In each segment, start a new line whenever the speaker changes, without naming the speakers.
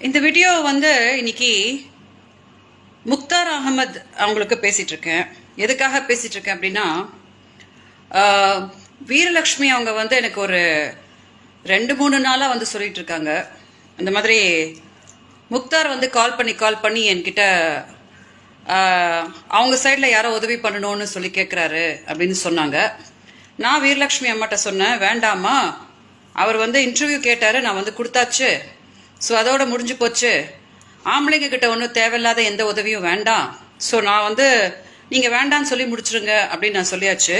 இந்த வீடியோ வந்து இன்னைக்கு முக்தார் அகமது அவங்களுக்கு பேசிட்டு இருக்கேன் எதுக்காக பேசிட்டு இருக்கேன் அப்படின்னா வீரலக்ஷ்மி அவங்க வந்து எனக்கு ஒரு ரெண்டு மூணு நாளாக வந்து சொல்லிட்டு இருக்காங்க இந்த மாதிரி முக்தார் வந்து கால் பண்ணி கால் பண்ணி என்கிட்ட அவங்க சைடில் யாரோ உதவி பண்ணணும்னு சொல்லி கேட்குறாரு அப்படின்னு சொன்னாங்க. நான் வீரலக்ஷ்மி அம்மாட்ட சொன்னேன் வேண்டாமா அவர் வந்து இன்டர்வியூ கேட்டார் நான் வந்து கொடுத்தாச்சு. ஸோ அதோட முடிஞ்சு போச்சு. ஆம்பளைங்க கிட்ட ஒன்றும் தேவையில்லாத எந்த உதவியும் வேண்டாம். ஸோ நான் வந்து நீங்கள் வேண்டான்னு சொல்லி முடிச்சிருங்க அப்படின்னு நான் சொல்லியாச்சு.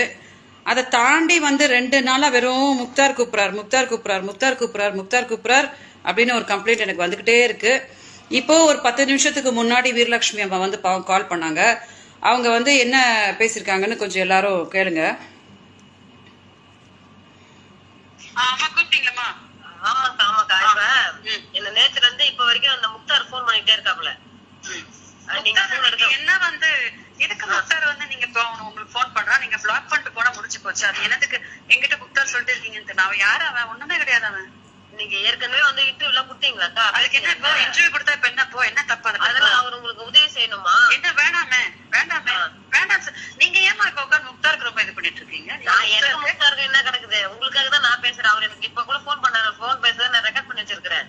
அதை தாண்டி வந்து ரெண்டு நாளாக வெறும் முக்தார் கூப்பிட்றார் முக்தார் கூப்பிட்றார் முக்தார் கூப்பிட்றார் முக்தார் கூப்பிட்றார் அப்படின்னு ஒரு கம்ப்ளைண்ட் எனக்கு வந்துக்கிட்டே இருக்குது இப்போ ஒரு பத்து நிமிஷத்துக்கு முன்னாடி வீரலட்சுமி அம்மா வந்து பாவம் கால் பண்ணாங்க. அவங்க வந்து என்ன பேசியிருக்காங்கன்னு கொஞ்சம் எல்லாரும் கேளுங்க. அம்மா கூப்பிட்டீங்களா
ஆமாக்கா ஆமாக்கா. இப்ப என்ன நேத்துல இருந்து இப்ப வரைக்கும் அந்த முக்தார் போன் பண்ணிட்டே இருக்காப்ல
என்ன வந்து எதுக்கு முக்தார் வந்து நீங்க உங்களுக்கு ஃபோன் பண்றா? நீங்க பிளாக் பண்ணிட்டு போனா முடிச்சு போச்சு. அது என்னத்துக்கு? என்கிட்ட முக்தார் சொல்லிட்டு இருக்கீங்கன்னு. அவன் யாரு அவன்? ஒண்ணுமே கிடையாது அவன்.
நீங்க ஏற்கனவே வந்து இன்டர்வியூ எல்லாம் கொடுத்தீங்களாக்கா?
அதுக்கு என்ன இப்போ? இன்டர்வியூ கொடுத்தா இப்ப என்ன? போ என்ன தப்பு அதுல?
அவர் உங்களுக்கு உதவி செய்யணுமா
என்ன வேணாமே வேண்டாமே வேண்டாம் சார் நீங்க ஏமா இப்ப உட்கார்ந்து முக்தாருக்கு ரொம்ப இது பண்ணிட்டு இருக்கீங்க நீங்க
நான் எனக்கு
முக்தாருக்கு-
முக்தாருக்கு என்ன கிடக்குது உங்களுக்காக தான் நான் பேசுறேன் அவர் எனக்கு இப்ப கூட போன் பண்ணாரு போன் பேசுறத நான் ரெக்கார்ட் பண்ணி வச்சிருக்கிறேன்.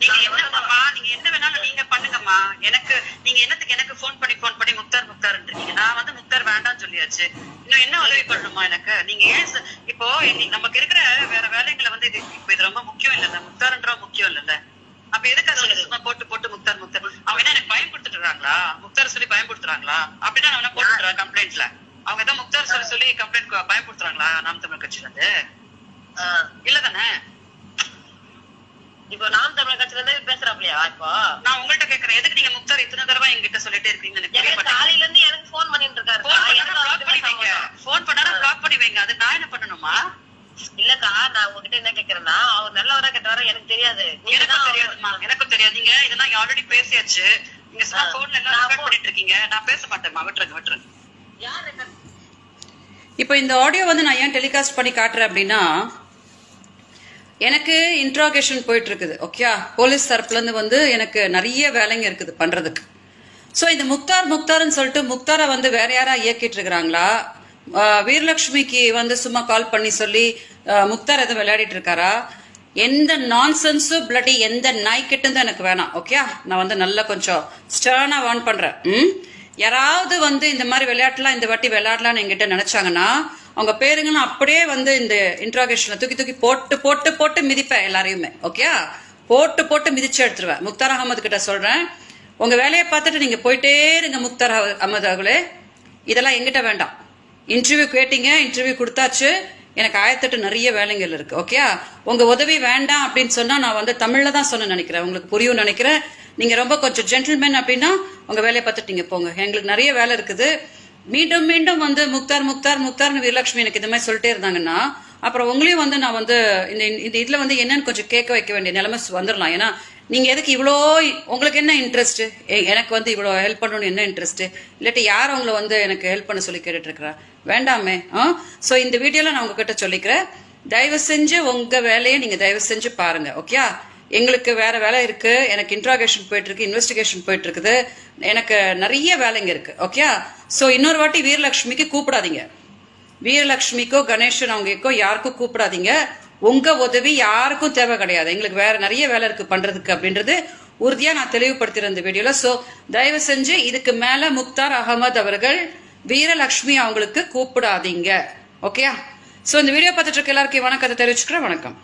நீங்க என்னம்மா நீங்க என்ன வேணாலும் நீங்க பண்ணுங்கம்மா. எனக்கு நீங்க என்னத்துக்கு எனக்கு ஃபோன் பண்ணி ஃபோன் பண்ணி முக்தார் முக்தார் இருக்கீங்க நான் வந்து முக்தார் வேண்டாம்னு சொல்லியாச்சு. இன்னும் என்ன உதவி பண்ணணுமா எனக்கு? நீங்க ஏன் இப்போ நமக்கு இருக்கிற வேற வேலைகளை வந்து இது இப்போ இது ரொம்ப முக்கியம் இல்ல முக்தார்ன்ற முக்கியம் இல்லல்ல. அப்ப எதுக்கு அதை சும்மா போட்டு போட்டு முக்தார் முக்தார். அவங்க என்ன எனக்கு பயன்படுத்திட்டுறாங்களா முக்தார் சொல்லி பயன்படுத்துறாங்களா அப்படின்னா நான் போட்டுறா கம்ப்ளைண்ட்ல அவங்க ஏதோ முக்தார் சொல்லி சொல்லி கம்ப்ளைண்ட் பயன்படுத்துறாங்களா நாம் தமிழ் கட்சியில இருந்து இல்ல தானே
இப்போ நாம் தமிழ் கட்சியில இருந்து பேசுறாப்லையா இப்போ
நான் உங்கள்ட்ட கேக்குறேன் எதுக்கு நீங்க முக்தார் இத்தனை தடவை என்கிட்ட சொல்லிட்டே இருக்கீங்கன்னு எனக்கு.
காலையில இருந்து எனக்கு போன் பண்ணிட்டு இருக்காரு
போன் பண்ணி block பண்ணி வைங்க. அது நான் என்ன பண்ணணுமா?
இல்லக்கா நான் உங்ககிட்ட என்ன கேக்குறேன்னா அவர் நல்லவரா கெட்டவரா எனக்கு தெரியாது
எனக்கும். எனக்கும் தெரியாது. நீங்க இதெல்லாம் already பேசியாச்சு. நீங்க சும்மா
ஆ.
phone ல எல்லாம்
phone-
பண்ணிட்டு இருக்கீங்க. நான் பேச மாட்டேன்மா. விட்டுருங்க, விட்டுருங்க.
யார்
இப்போ இந்த ஆடியோ வந்து நான் ஏன் டெலிகாஸ்ட் பண்ணி காட்டுறேன் அப்படின்னா எனக்கு இன்ட்ராகேஷன் போயிட்டு இருக்குது ஓகே போலீஸ் தரப்புலேருந்து வந்து எனக்கு நிறைய வேலைங்க இருக்குது பண்ணுறதுக்கு ஸோ இந்த முக்தார் முக்தார்னு சொல்லிட்டு முக்தாரை வந்து வேற யாரா இயக்கிட்டு இருக்கிறாங்களா வீரலட்சுமிக்கு வந்து சும்மா கால் பண்ணி சொல்லி முக்தார் எதுவும் விளையாடிட்டு இருக்காரா எந்த நான்சென்ஸும் பிளடி எந்த நாய்க்கிட்டும் எனக்கு வேணாம் ஓகே நான் வந்து நல்லா கொஞ்சம் ஸ்டர்னாக வார்ன் பண்ணுறேன் ம்? யாராவது வந்து இந்த மாதிரி விளையாட்டுலாம் இந்த வாட்டி விளையாடலாம்னு என்கிட்ட நினச்சாங்கன்னா அவங்க பேருங்களும் அப்படியே வந்து இந்த இன்ட்ராகேஷன்ல தூக்கி தூக்கி போட்டு போட்டு போட்டு மிதிப்பேன் எல்லாரையுமே. ஓகே போட்டு போட்டு மிதிச்சு எடுத்துருவேன். முக்தார் அகமது கிட்ட சொல்றேன். உங்க வேலையை பார்த்துட்டு நீங்க போயிட்டே இருங்க முக்தார் அஹ் அகமது அவர்களே. இதெல்லாம் எங்கிட்ட வேண்டாம். இன்டர்வியூ கேட்டீங்க இன்டர்வியூ கொடுத்தாச்சு. எனக்கு ஆயிரத்தெட்டு நிறைய வேலைகள் இருக்கு. ஓகே உங்க உதவி வேண்டாம் அப்படின்னு சொன்னா நான் வந்து தமிழ்ல தான் சொன்ன நினைக்கிறேன். உங்களுக்கு புரியும் நினைக்கிறேன். நீங்க ரொம்ப கொஞ்சம் ஜென்டில்மேன் அப்படின்னா உங்க வேலையை பார்த்துட்டு நீங்க போங்க. எங்களுக்கு நிறைய வேலை இருக்குது. மீண்டும் மீண்டும் வந்து முக்தார் முக்தார் முக்தார்னு வீரலட்சுமி எனக்கு இந்த மாதிரி சொல்லிட்டே இருந்தாங்கன்னா அப்புறம் உங்களையும் வந்து நான் வந்து இந்த இந்த இதுல வந்து என்னன்னு கொஞ்சம் கேட்க வைக்க வேண்டிய நிலைமை வந்துடலாம். ஏன்னா நீங்க எதுக்கு இவ்வளோ உங்களுக்கு என்ன இன்ட்ரெஸ்ட் எனக்கு வந்து இவ்வளோ ஹெல்ப் பண்ணணும்னு என்ன இன்ட்ரெஸ்ட் இல்லாட்டி யார் அவங்கள வந்து எனக்கு ஹெல்ப் பண்ண சொல்லி கேட்டுட்டு இருக்கிறா வேண்டாமே ஆ? ஸோ இந்த வீடியோல நான் உங்ககிட்ட சொல்லிக்கிறேன். தயவு செஞ்சு உங்க வேலையை நீங்க தயவு செஞ்சு பாருங்க ஓகே எங்களுக்கு வேற வேலை இருக்கு எனக்கு இன்ட்ராகேஷன் போயிட்டு இருக்கு இன்வெஸ்டிகேஷன் போயிட்டு இருக்குது எனக்கு நிறைய வேலைங்க இருக்கு ஓகே ஸோ இன்னொரு வாட்டி வீரலட்சுமிக்கு கூப்பிடாதீங்க. வீரலட்சுமிக்கோ கணேசன் அவங்களுக்கோ யாருக்கும் கூப்பிடாதீங்க. உங்க உதவி யாருக்கும் தேவை கிடையாது. எங்களுக்கு வேற நிறைய வேலை இருக்கு பண்றதுக்கு அப்படின்றது உறுதியா நான் தெளிவுபடுத்தின இந்த வீடியோல. சோ தயவு செஞ்சு இதுக்கு மேல முக்தார் அகமது அவர்கள் வீரலட்சுமி அவங்களுக்கு கூப்பிடாதீங்க ஓகேயா சோ இந்த வீடியோ பார்த்துட்டு இருக்க எல்லாருக்கும் வணக்கத்தை தெரிவிச்சுக்கிறேன். வணக்கம்.